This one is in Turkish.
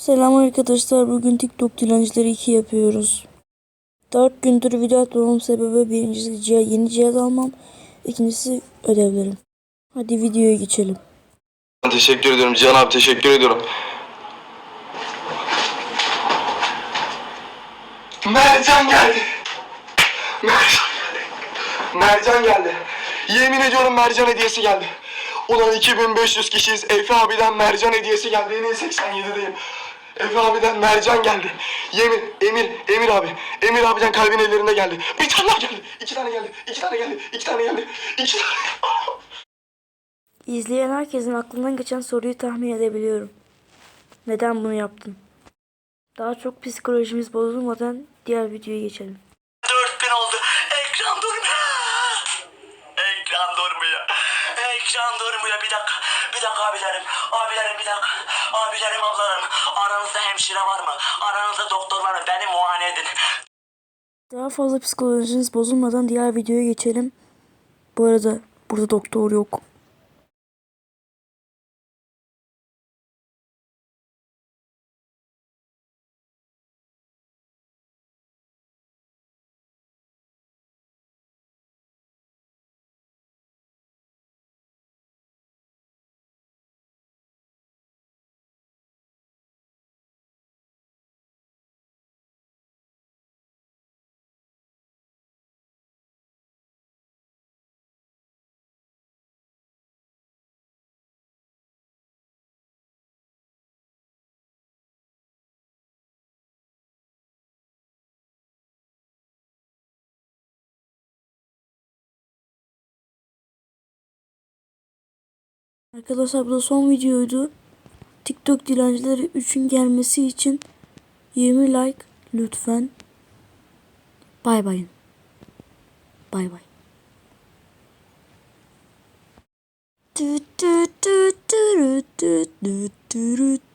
Selam arkadaşlar. Bugün TikTok dilencileri 2 yapıyoruz. 4 gündür video atmamam sebebi birincisi cihaz, yeni cihaz almam. ikincisi ödevlerim. Hadi videoya geçelim. Teşekkür ediyorum Cihan abi teşekkür ediyorum. Mercan geldi. Mercan geldi. Mercan geldi. Yemin ediyorum Mercan hediyesi geldi. Ulan 2500 kişiyiz. Efe abiden Mercan hediyesi geldi. En iyi 87'deyim. Efe abiden Mercan geldi. Yemin, Emir, Emir abi. Emir abiden kalbin ellerinde geldi. Bir tane daha geldi. İki tane geldi. İki tane geldi. İki tane geldi. İki tane. İzleyen herkesin aklından geçen soruyu tahmin edebiliyorum. Neden bunu yaptın? Daha çok psikolojimiz bozulmadan diğer videoya geçelim. 4000 oldu. Ekran durmuyor. Ekran durmuyor. Bir dakika. Bir dakika abilerim. Abilerim bir dakika. Abilerim ablalarım. Aranızda hemşire var mı? Aranızda doktor var mı? Beni muayene edin. Daha fazla psikolojiniz bozulmadan diğer videoya geçelim. Bu arada burada doktor yok. Arkadaşlar bu da son videoydu. TikTok dilencileri 3'ün gelmesi için 20 like lütfen. Bay bay. Bay bay. Tü tü tü tü tü tü tü tü